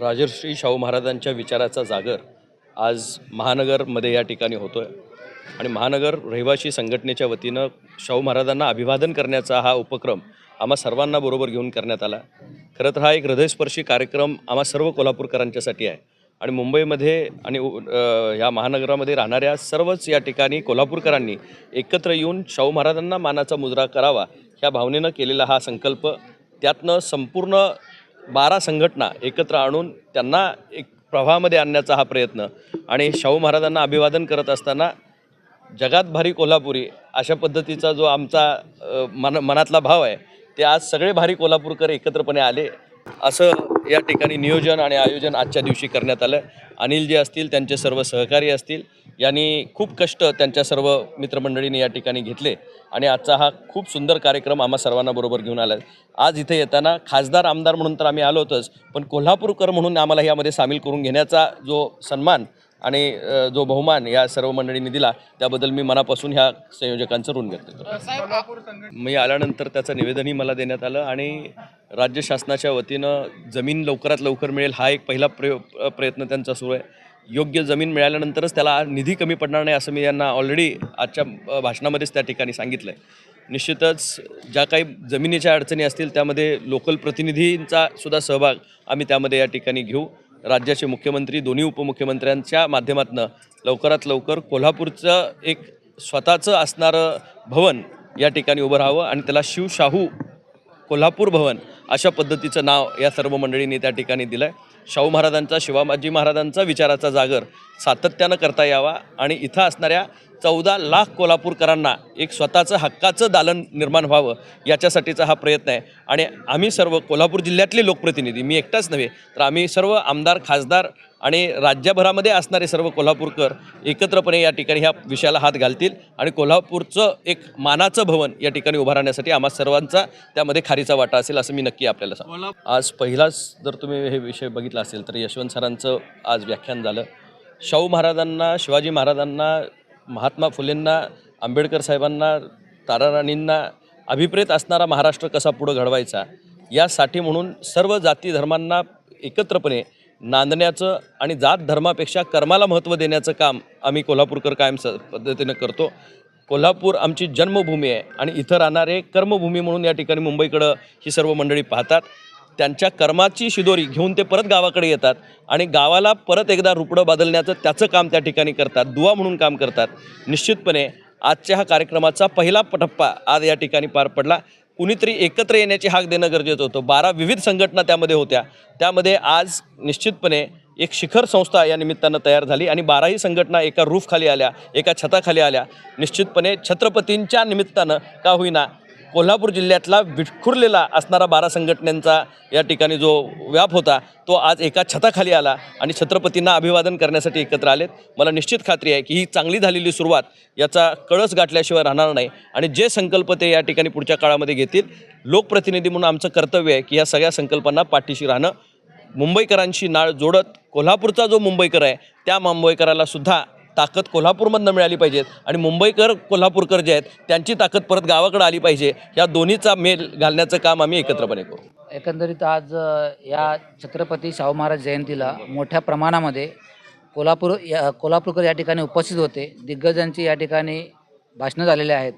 राजर्षी शाहू महाराजांच्या विचाराचा जागर आज महानगरमध्ये या ठिकाणी होतो आहे आणि महानगर रहिवासी संघटनेच्या वतीनं शाहू महाराजांना अभिवादन करण्याचा हा उपक्रम आम्हा सर्वांना बरोबर घेऊन करण्यात आला. खरं तर हा एक हृदयस्पर्शी कार्यक्रम आम्हा सर्व कोल्हापूरकरांच्यासाठी आहे. आणि मुंबईमध्ये आणि उ- या महानगरामध्ये राहणाऱ्या सर्वच या ठिकाणी कोल्हापूरकरांनी एकत्र येऊन शाहू महाराजांना मानाचा मुजरा करावा ह्या भावनेनं केलेला हा संकल्प त्यातनं संपूर्ण बारा संघटना एकत्र आणून त्यांना एक प्रवाहामध्ये आणण्याचा हा प्रयत्न आणि शाहू महाराजांना अभिवादन करत असताना जगात भारी कोल्हापुरी अशा पद्धतीचा जो आमचा मन मनातला भाव आहे ते आज सगळे भारी कोल्हापूरकर एकत्रपणे आले. असं या ठिकाणी नियोजन आणि आयोजन आजच्या दिवशी करण्यात आलं. अनिल जे असतील त्यांचे सर्व सहकारी असतील यांनी खूप कष्ट त्यांच्या सर्व मित्रमंडळीने या ठिकाणी घेतले. आणि आजचा हा खूप सुंदर कार्यक्रम आम्हा सर्वांना बरोबर घेऊन आला आज इथे येताना खासदार आमदार म्हणून तर आम्ही आलो होतोच पण कोल्हापूरकर म्हणून आम्हाला यामध्ये सामील करून घेण्याचा जो सन्मान आणि जो बहुमान या सर्व मंडळींनी दिला त्याबद्दल मी मनापासून ह्या संयोजकांचं ऋण व्यक्त करतो. मी आल्यानंतर त्याचं निवेदनही मला देण्यात आलं आणि राज्य शासनाच्या वतीनं जमीन लवकरात लवकर मिळेल हा एक पहिला प्रय प्रयत्न त्यांचा सुरू आहे. योग्य जमीन मिळाल्यानंतरच त्याला निधी कमी पडणार नाही असं मी यांना ऑलरेडी आजच्या भाषणामध्येच त्या ठिकाणी सांगितलं आहे निश्चितच ज्या काही जमिनीच्या अडचणी असतील त्यामध्ये लोकल प्रतिनिधींचा सुद्धा सहभाग आम्ही त्यामध्ये या ठिकाणी घेऊ. राज्याचे मुख्यमंत्री दोन्ही उपमुख्यमंत्र्यांच्या माध्यमातून लवकरात लवकर कोल्हापूरचं एक स्वतःचं असणारं भवन या ठिकाणी उभं राहावं आणि त्याला शिवशाहू कोल्हापूर भवन अशा पद्धतीचं नाव या सर्व मंडळींनी त्या ठिकाणी दिलं आहे शाहू महाराजांचा शिवाजी महाराजांचा विचाराचा जागर सातत्यानं करता यावा. आणि इथं असणाऱ्या चौदा लाख कोल्हापूरकरांना एक स्वतःचं हक्काचं दालन निर्माण व्हावं याच्यासाठीचा हा प्रयत्न आहे. आणि आम्ही सर्व कोल्हापूर जिल्ह्यातले लोकप्रतिनिधी मी एकटाच नव्हे तर आम्ही सर्व आमदार खासदार आणि राज्यभरामध्ये असणारे सर्व कोल्हापूरकर एकत्रपणे या ठिकाणी ह्या विषयाला हात घालतील आणि कोल्हापूरचं एक मानाचं भवन या ठिकाणी उभारण्यासाठी आम्हा सर्वांचा त्यामध्ये खारीचा वाटा असेल असं मी नक्की आपल्याला सांगतो. आज पहिलाच जर तुम्ही हे विषय बघितला असेल तर यशवंत सरांचं आज व्याख्यान झालं. शाहू महाराजांना शिवाजी महाराजांना महात्मा फुलेंना आंबेडकर साहेबांना ताराराणींना अभिप्रेत असणारा महाराष्ट्र कसा पुढं घडवायचा? यासाठी म्हणून सर्व जाती धर्मांना एकत्रपणे नांदण्याचं आणि जात धर्मापेक्षा कर्माला महत्त्व देण्याचं काम आम्ही कोल्हापूरकर कायम स पद्धतीनं करतो. कोल्हापूर आमची जन्मभूमी आहे आणि इथं राहणारे कर्मभूमी म्हणून या ठिकाणी मुंबईकडं ही सर्व मंडळी पाहतात. त्यांच्या कर्माची शिदोरी घेऊन ते परत गावाकडे येतात आणि गावाला परत एकदा रुपडं बदलण्याचं त्याचं काम त्या ठिकाणी करतात दुवा म्हणून काम करतात. निश्चितपणे आजच्या हा कार्यक्रमाचा पहिला टप्पा आज या ठिकाणी पार पडला. कुणीतरी एकत्र येण्याची हाक देणं गरजेचं होतं. बारा विविध संघटना त्यामध्ये होत्या. त्यामध्ये आज निश्चितपणे एक शिखर संस्था या निमित्तानं तयार झाली आणि बाराही संघटना एका रूफखाली आल्या एका छताखाली आल्या. निश्चितपणे छत्रपतींच्या निमित्तानं का होईना कोल्हापूर जिल्ह्यातला विखुरलेला असणारा बारा संघटनांचा या ठिकाणी जो व्याप होता तो आज एका छताखाली आला आणि छत्रपतींना अभिवादन करण्यासाठी एकत्र आलेत. मला निश्चित खात्री आहे की ही चांगली झालेली सुरुवात याचा कळस गाठल्याशिवाय राहणार नाही आणि जे संकल्प ते या ठिकाणी पुढच्या काळामध्ये घेतील लोकप्रतिनिधी म्हणून आमचं कर्तव्य आहे की या सगळ्या संकल्पांना पाठीशी राहणं. मुंबईकरांशी नाळ जोडत कोल्हापूरचा जो मुंबईकर आहे त्या मुंबईकराला सुद्धा ताकद कोल्हापूरमधनं मिळाली पाहिजेत आणि मुंबईकर कोल्हापूरकर जे आहेत त्यांची ताकद परत गावाकडे आली पाहिजे. या दोन्हीचा मेल घालण्याचं काम आम्ही एकत्रपणे करू. एकंदरीत आज या छत्रपती शाहू महाराज जयंतीला मोठ्या प्रमाणामध्ये कोल्हापूर या कोल्हापूरकर या ठिकाणी उपस्थित होते. दिग्गजांची या ठिकाणी भाषणं झालेले आहेत.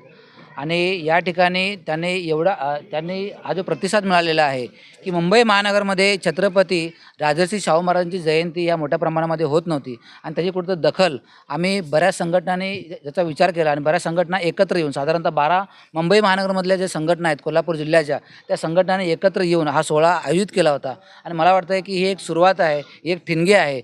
आणि या ठिकाणी त्यांनी एवढा त्यांनी हा जो प्रतिसाद मिळालेला आहे की मुंबई महानगरमध्ये छत्रपती राजर्षी शाहू महाराजांची जयंती या मोठ्या प्रमाणामध्ये होत नव्हती. आणि त्याची कुठं दखल आम्ही बऱ्याच संघटनांनी याचा विचार केला आणि बऱ्याच संघटना एकत्र येऊन साधारणतः बारा मुंबई महानगरमधल्या ज्या संघटना आहेत कोल्हापूर जिल्ह्याच्या त्या संघटनाने एकत्र येऊन हा सोहळा आयोजित केला होता. आणि मला वाटतं की ही एक सुरुवात आहे ही एक ठिणगी आहे.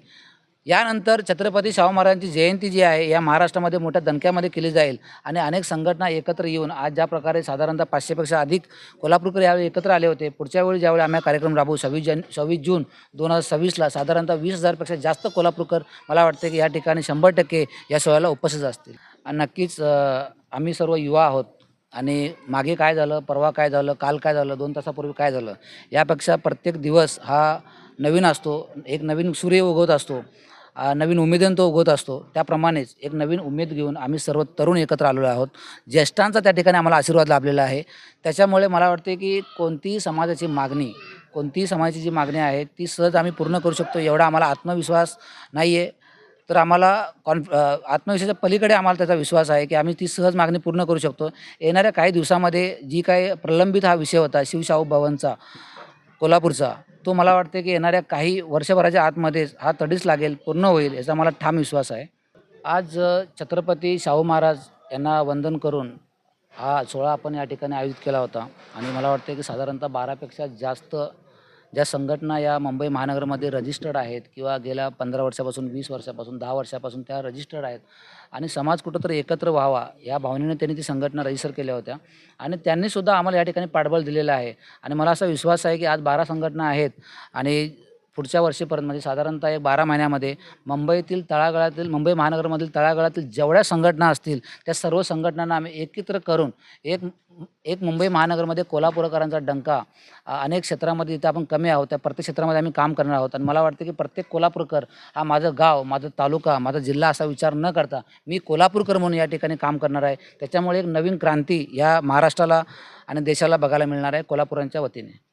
यानंतर छत्रपती शाहू महाराजांची जयंती जी आहे या महाराष्ट्रामध्ये मोठ्या दणक्यामध्ये केली जाईल आणि अनेक संघटना एकत्र येऊन आज ज्या प्रकारे साधारणतः पाचशेपेक्षा अधिक कोल्हापूरकर यावेळी एकत्र आले होते पुढच्या वेळी ज्यावेळी आम्ही कार्यक्रम राबवू सव्वीस जन सव्वीस जून दोन हजार सव्वीसला साधारणतः वीस हजारपेक्षा जास्त कोल्हापूरकर मला वाटते की या ठिकाणी शंभर टक्के या सोहळ्याला उपस्थित असतील. आणि नक्कीच आम्ही सर्व युवा आहोत आणि मागे काय झालं परवा काय झालं काल काय झालं दोन तासापूर्वी काय झालं यापेक्षा प्रत्येक दिवस हा नवीन असतो एक नवीन सूर्य उगवत असतो. नवीन उमेदीने तो उगवत असतो. त्याप्रमाणेच एक नवीन उमेद घेऊन आम्ही सर्व तरुण एकत्र आलेलो आहोत. ज्येष्ठांचा त्या ठिकाणी आम्हाला आशीर्वाद लाभलेला आहे. त्याच्यामुळे मला वाटते की कोणतीही समाजाची मागणी कोणतीही समाजाची जी मागणी आहे ती सहज आम्ही पूर्ण करू शकतो एवढा आम्हाला आत्मविश्वास नाही आहे तर आम्हाला कॉन्फ आत्मविश्वासाच्या पलीकडे आम्हाला त्याचा विश्वास आहे की आम्ही ती सहज मागणी पूर्ण करू शकतो. येणाऱ्या काही दिवसामध्ये जी काही प्रलंबित हा विषय होता शिवशाहू भवनचा कोल्हापूरचा तो मला वाटते की येणाऱ्या काही वर्षभराच्या आतमध्येच हा तडीच लागेल पूर्ण होईल याचा मला ठाम विश्वास आहे. आज छत्रपती शाहू महाराज यांना वंदन करून हा सोहळा आपण या ठिकाणी आयोजित केला होता. आणि मला वाटते की साधारणतः बारापेक्षा जास्त ज्या संघटना या मुंबई महानगरमध्ये रजिस्टर्ड आहेत किंवा गेल्या पंधरा वर्षापासून वीस वर्षापासून दहा वर्षापासून त्या रजिस्टर्ड आहेत आणि समाज कुठंतरी एकत्र व्हावा या भावनेने त्यांनी ती संघटना रजिस्टर केल्या होत्या. आणि त्यांनीसुद्धा आम्हाला या ठिकाणी पाठबळ दिलेलं आहे. आणि मला असा विश्वास आहे की आज बारा संघटना आहेत आणि पुढच्या वर्षीपर्यंत म्हणजे साधारणतः एक बारा महिन्यामध्ये मुंबईतील तळागाळातील मुंबई महानगरमधील तळागाळातील जेवढ्या संघटना असतील त्या सर्व संघटनांना आम्ही एकत्र करून एक एक मुंबई महानगरमध्ये कोल्हापूरकरांचा डंका अनेक क्षेत्रामध्ये जिथे आपण कमी आहोत त्या प्रत्येक क्षेत्रामध्ये आम्ही काम करणार आहोत. आणि मला वाटतं की प्रत्येक कोल्हापूरकर हा माझं गाव माझा तालुका माझा जिल्हा असा विचार न करता मी कोल्हापूरकर म्हणून या ठिकाणी काम करणार आहे. त्याच्यामुळे एक नवीन क्रांती या महाराष्ट्राला आणि देशाला बघायला मिळणार आहे कोल्हापुरांच्या वतीने.